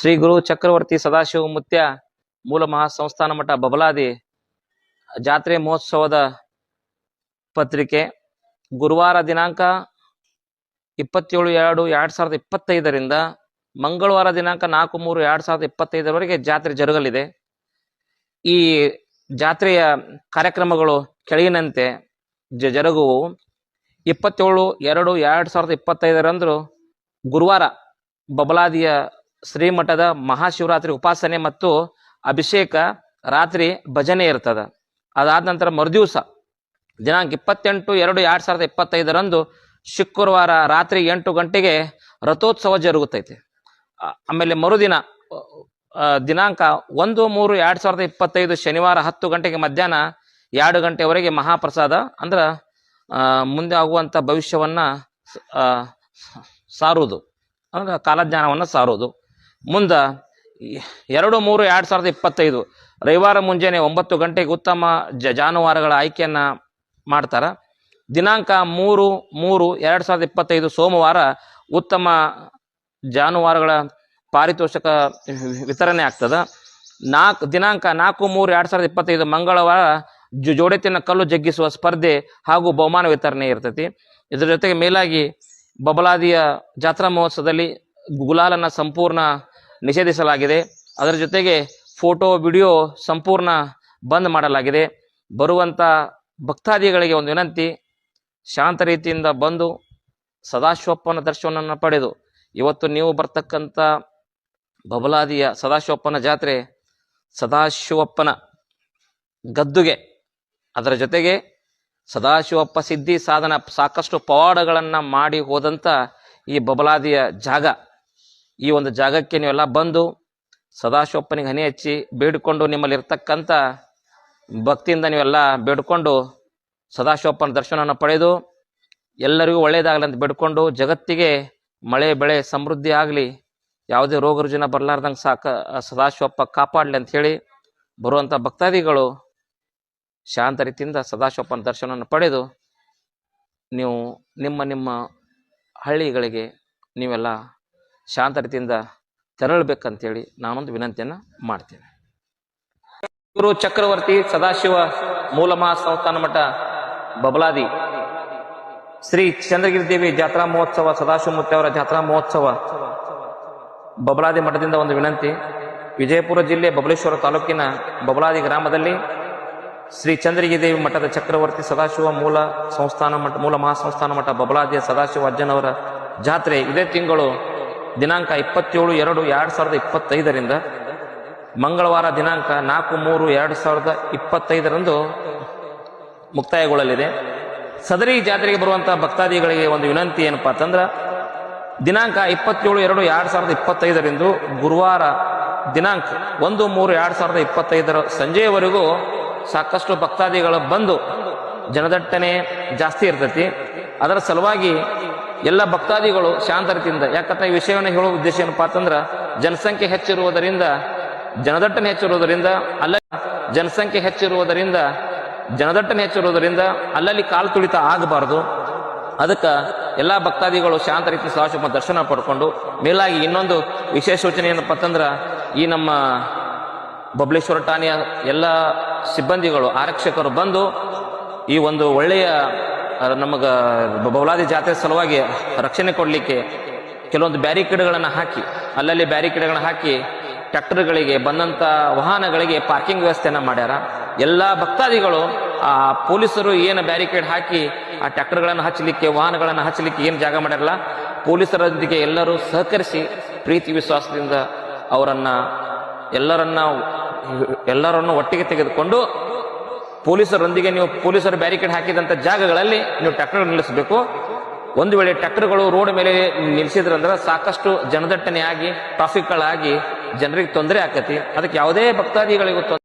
ಶ್ರೀ ಗುರು ಚಕ್ರವರ್ತಿ ಸದಾಶಿವ ಮುತ್ಯ ಮೂಲ ಮಹಾ ಸಂಸ್ಥಾನ ಮಠ ಬಬಲಾದಿ ಜಾತ್ರೆ ಮಹೋತ್ಸವದ ಪತ್ರಿಕೆ. ಗುರುವಾರ ದಿನಾಂಕ ಇಪ್ಪತ್ತೇಳು ಎರಡು ಎರಡು ಸಾವಿರದ ಇಪ್ಪತ್ತೈದರಿಂದ ಮಂಗಳವಾರ ದಿನಾಂಕ ನಾಲ್ಕು ಮೂರು ಎರಡು ಸಾವಿರದ ಇಪ್ಪತ್ತೈದರವರೆಗೆ ಜಾತ್ರೆ ಜರುಗಲಿದೆ. ಈ ಜಾತ್ರೆಯ ಕಾರ್ಯಕ್ರಮಗಳು ಕೆಳಗಿನಂತೆ ಜ- ಜರುಗುವು. ಇಪ್ಪತ್ತೇಳು ಎರಡು ಎರಡು ಸಾವಿರದ ಇಪ್ಪತ್ತೈದರಂದು ಗುರುವಾರ ಬಬಲಾದಿಯ ಶ್ರೀಮಠದ ಮಹಾಶಿವರಾತ್ರಿ ಉಪಾಸನೆ ಮತ್ತು ಅಭಿಷೇಕ ರಾತ್ರಿ ಭಜನೆ ಇರ್ತದ. ಅದಾದ ನಂತರ ಮರುದಿವಸ ದಿನಾಂಕ ಇಪ್ಪತ್ತೆಂಟು ಎರಡು ಎರಡ್ ಸಾವಿರದ ಇಪ್ಪತ್ತೈದರಂದು ಶುಕ್ರವಾರ ರಾತ್ರಿ ಎಂಟು ಗಂಟೆಗೆ ರಥೋತ್ಸವ ಜರುಗುತ್ತೈತೆ ಆಮೇಲೆ ಮರುದಿನ ದಿನಾಂಕ ಒಂದು ಮೂರು ಎರಡ್ ಸಾವಿರದ ಇಪ್ಪತ್ತೈದು ಶನಿವಾರ ಹತ್ತು ಗಂಟೆಗೆ ಮಧ್ಯಾಹ್ನ ಎರಡು ಗಂಟೆವರೆಗೆ ಮಹಾಪ್ರಸಾದ ಅಂದ್ರ ಮುಂದೆ ಆಗುವಂತ ಭವಿಷ್ಯವನ್ನ ಸಾರುವುದು. ಅಂದ್ರೆ ಕಾಲಜ್ಞಾನವನ್ನ ಸಾರುವುದು. ಮುಂದ ಎರಡು ಮೂರು ಎರಡು ಸಾವಿರದ ಇಪ್ಪತ್ತೈದು. ರವಿವಾರ ಮುಂಜಾನೆ ಒಂಬತ್ತು ಗಂಟೆಗೆ ಉತ್ತಮ ಜ ಜಾನುವಾರುಗಳ ಆಯ್ಕೆಯನ್ನು ಮಾಡ್ತಾರೆ. ದಿನಾಂಕ ಮೂರು ಮೂರು ಎರಡು ಸಾವಿರದ ಇಪ್ಪತ್ತೈದು ಸೋಮವಾರ ಉತ್ತಮ ಜಾನುವಾರುಗಳ ಪಾರಿತೋಷಕ ವಿತರಣೆ ಆಗ್ತದೆ. ನಾಲ್ಕು ದಿನಾಂಕ ನಾಲ್ಕು ಮೂರು ಎರಡು ಸಾವಿರದ ಇಪ್ಪತ್ತೈದು ಮಂಗಳವಾರ ಜೊ- ಜೋಡೆತಿನ ಕಲ್ಲು ಜಗ್ಗಿಸುವ ಸ್ಪರ್ಧೆ ಹಾಗೂ ಬಹುಮಾನ ವಿತರಣೆ ಇರ್ತೈತಿ. ಇದರ ಜೊತೆಗೆ ಮೇಲಾಗಿ ಬಬಲಾದಿಯ ಜಾತ್ರಾ ಮಹೋತ್ಸವದಲ್ಲಿ ಗುಲಾಲನ ಸಂಪೂರ್ಣ ನಿಷೇಧಿಸಲಾಗಿದೆ. ಅದರ ಜೊತೆಗೆ ಫೋಟೋ, ವಿಡಿಯೋ ಸಂಪೂರ್ಣ ಬಂದ್ ಮಾಡಲಾಗಿದೆ. ಬರುವಂತ ಭಕ್ತಾದಿಗಳಿಗೆ ಒಂದು ವಿನಂತಿ. ಶಾಂತ ರೀತಿಯಿಂದ ಬಂದು ಸದಾಶಿವಪ್ಪನ ದರ್ಶನವನ್ನು ಪಡೆದು, ಇವತ್ತು ನೀವು ಬರ್ತಕ್ಕಂಥ ಬಬಲಾದಿಯ ಸದಾಶಿವಪ್ಪನ ಜಾತ್ರೆ ಸದಾಶಿವಪ್ಪನ ಗದ್ದುಗೆ. ಅದರ ಜೊತೆಗೆ ಸದಾಶಿವಪ್ಪ ಸಿದ್ಧಿ ಸಾಧನ ಸಾಕಷ್ಟು ಪವಾಡಗಳನ್ನು ಮಾಡಿ ಹೋದಂಥ ಈ ಬಬಲಾದಿಯ ಜಾಗ. ಈ ಒಂದು ಜಾಗಕ್ಕೆ ನೀವೆಲ್ಲ ಬಂದು ಸದಾಶಿವಪ್ಪನಿಗೆ ಹನಿ ಹಚ್ಚಿ ಬೇಡಿಕೊಂಡು ನಿಮ್ಮಲ್ಲಿ ಇರ್ತಕ್ಕಂಥ ಭಕ್ತಿಯಿಂದ ನೀವೆಲ್ಲ ಬೇಡಿಕೊಂಡು ಸದಾಶಿವಪ್ಪನ ದರ್ಶನವನ್ನು ಪಡೆದು ಎಲ್ಲರಿಗೂ ಒಳ್ಳೆಯದಾಗಲಿ ಅಂತ ಬೇಡ್ಕೊಂಡು ಜಗತ್ತಿಗೆ ಮಳೆ, ಬೆಳೆ, ಸಮೃದ್ಧಿ ಆಗಲಿ, ಯಾವುದೇ ರೋಗ ರುಜಿನ ಬರಲಾರ್ದಂಗೆ ಸಾಕ, ಸದಾಶಿವಪ್ಪ ಕಾಪಾಡಲಿ ಅಂತ ಹೇಳಿ ಬರುವಂಥ ಭಕ್ತಾದಿಗಳು ಶಾಂತ ರೀತಿಯಿಂದ ಸದಾಶಿವಪ್ಪನ ದರ್ಶನವನ್ನು ಪಡೆದು ನೀವು ನಿಮ್ಮ ನಿಮ್ಮ ಹಳ್ಳಿಗಳಿಗೆ ನೀವೆಲ್ಲ ಶಾಂತ ರೀತಿಯಿಂದ ತೆರಳಬೇಕಂತೇಳಿ ನಾನೊಂದು ವಿನಂತಿಯನ್ನು ಮಾಡ್ತೇನೆ. ಗುರು ಚಕ್ರವರ್ತಿ ಸದಾಶಿವ ಮೂಲ ಸಂಸ್ಥಾನ ಮಠ ಬಬಲಾದಿ, ಶ್ರೀ ಚಂದ್ರಗಿರಿ ದೇವಿ ಜಾತ್ರಾ ಮಹೋತ್ಸವ ಸದಾಶಿವ ಅವರ ಜಾತ್ರಾ ಮಹೋತ್ಸವ ಬಬಲಾದಿ ಮಠದಿಂದ ಒಂದು ವಿನಂತಿ. ವಿಜಯಪುರ ಜಿಲ್ಲೆ ಬಬಲೇಶ್ವರ ತಾಲೂಕಿನ ಬಬಲಾದಿ ಗ್ರಾಮದಲ್ಲಿ ಶ್ರೀ ಚಂದ್ರಗಿರಿ ದೇವಿ ಮಠದ ಚಕ್ರವರ್ತಿ ಸದಾಶಿವ ಮೂಲ ಸಂಸ್ಥಾನ ಮಠ ಮೂಲ ಮಹಾಸಂಸ್ಥಾನ ಮಠ ಬಬಲಾದಿಯ ಸದಾಶಿವ ಅಜ್ಜನವರ ಜಾತ್ರೆ ಇದೇ ತಿಂಗಳು ದಿನಾಂಕ ಇಪ್ಪತ್ತೇಳು ಎರಡು ಎರಡು ಸಾವಿರದ ಇಪ್ಪತ್ತೈದರಿಂದ, ಮಂಗಳವಾರ ದಿನಾಂಕ ನಾಲ್ಕು ಮೂರು ಎರಡು ಸಾವಿರದ ಇಪ್ಪತ್ತೈದರಂದು ಮುಕ್ತಾಯಗೊಳ್ಳಲಿದೆ. ಸದರಿ ಜಾತ್ರೆಗೆ ಬರುವಂಥ ಭಕ್ತಾದಿಗಳಿಗೆ ಒಂದು ವಿನಂತಿ ಏನಪ್ಪ ಅಂತಂದ್ರೆ, ದಿನಾಂಕ ಇಪ್ಪತ್ತೇಳು ಎರಡು ಎರಡು ಸಾವಿರದ ಇಪ್ಪತ್ತೈದರಿಂದು ಗುರುವಾರ ದಿನಾಂಕ ಒಂದು ಮೂರು ಎರಡು ಸಾವಿರದ ಇಪ್ಪತ್ತೈದರ ಸಂಜೆಯವರೆಗೂ ಸಾಕಷ್ಟು ಭಕ್ತಾದಿಗಳು ಬಂದು ಜನದಟ್ಟಣೆ ಜಾಸ್ತಿ ಇರ್ತೈತಿ. ಅದರ ಸಲುವಾಗಿ ಎಲ್ಲ ಭಕ್ತಾದಿಗಳು ಶಾಂತ ರೀತಿಯಿಂದ ಯಾಕಂದ್ರೆ ಈ ವಿಷಯವನ್ನು ಹೇಳುವ ಉದ್ದೇಶ ಏನಪ್ಪಾ ಅಂತಂದ್ರ, ಜನಸಂಖ್ಯೆ ಹೆಚ್ಚಿರುವುದರಿಂದ, ಜನದಟ್ಟಣೆ ಹೆಚ್ಚಿರುವುದರಿಂದ, ಅಲ್ಲ, ಜನಸಂಖ್ಯೆ ಹೆಚ್ಚಿರುವುದರಿಂದ, ಜನದಟ್ಟಣೆ ಹೆಚ್ಚಿರುವುದರಿಂದ ಅಲ್ಲಲ್ಲಿ ಕಾಲು ತುಳಿತ ಆಗಬಾರದು. ಅದಕ್ಕೆ ಎಲ್ಲ ಭಕ್ತಾದಿಗಳು ಶಾಂತ ರೀತಿ ಸದಾಶಿವ ದರ್ಶನ ಪಡ್ಕೊಂಡು, ಮೇಲಾಗಿ ಇನ್ನೊಂದು ವಿಶೇಷ ಸೂಚನೆ ಏನಪ್ಪ ಅಂತಂದ್ರ, ಈ ನಮ್ಮ ಬಬ್ಲೇಶ್ವರ ಠಾಣೆಯ ಎಲ್ಲ ಸಿಬ್ಬಂದಿಗಳು, ಆರಕ್ಷಕರು ಬಂದು ಈ ಒಂದು ಒಳ್ಳೆಯ ನಮಗ ಬೌಲಾದಿ ಜಾತ್ರೆ ಸಲುವಾಗಿ ರಕ್ಷಣೆ ಕೊಡಲಿಕ್ಕೆ ಕೆಲವೊಂದು ಬ್ಯಾರಿಕೇಡ್ಗಳನ್ನು ಹಾಕಿ, ಅಲ್ಲಲ್ಲಿ ಬ್ಯಾರಿಕೇಡ್ಗಳನ್ನು ಹಾಕಿ ಟ್ರ್ಯಾಕ್ಟರ್ಗಳಿಗೆ ಬಂದಂಥ ವಾಹನಗಳಿಗೆ ಪಾರ್ಕಿಂಗ್ ವ್ಯವಸ್ಥೆಯನ್ನು ಮಾಡ್ಯಾರ. ಎಲ್ಲ ಭಕ್ತಾದಿಗಳು, ಆ ಪೊಲೀಸರು ಏನು ಬ್ಯಾರಿಕೇಡ್ ಹಾಕಿ ಆ ಟ್ರ್ಯಾಕ್ಟರ್ಗಳನ್ನು ಹಚ್ಚಲಿಕ್ಕೆ, ವಾಹನಗಳನ್ನು ಹಚ್ಚಲಿಕ್ಕೆ ಏನು ಜಾಗ ಮಾಡ್ಯಾರಲ್ಲ, ಪೊಲೀಸರೊಂದಿಗೆ ಎಲ್ಲರೂ ಸಹಕರಿಸಿ ಪ್ರೀತಿ ವಿಶ್ವಾಸದಿಂದ ಅವರನ್ನು ಎಲ್ಲರನ್ನ, ಎಲ್ಲರನ್ನು ಒಟ್ಟಿಗೆ ತೆಗೆದುಕೊಂಡು ಪೊಲೀಸರೊಂದಿಗೆ ನೀವು ಪೊಲೀಸರು ಬ್ಯಾರಿಕೇಡ್ ಹಾಕಿದಂಥ ಜಾಗಗಳಲ್ಲಿ ನೀವು ಟ್ರ್ಯಾಕ್ಟರ್ ನಿಲ್ಲಿಸಬೇಕು. ಒಂದು ವೇಳೆ ಟ್ರ್ಯಾಕ್ಟರ್ಗಳು ರೋಡ್ ಮೇಲೆ ನಿಲ್ಲಿಸಿದ್ರಂದ್ರೆ ಸಾಕಷ್ಟು ಜನದಟ್ಟಣೆ ಆಗಿ ಟ್ರಾಫಿಕ್ಗಳಾಗಿ ಜನರಿಗೆ ತೊಂದರೆ ಆಕತಿ ಅದಕ್ಕೆ ಯಾವುದೇ ಭಕ್ತಾದಿಗಳಿಗೂ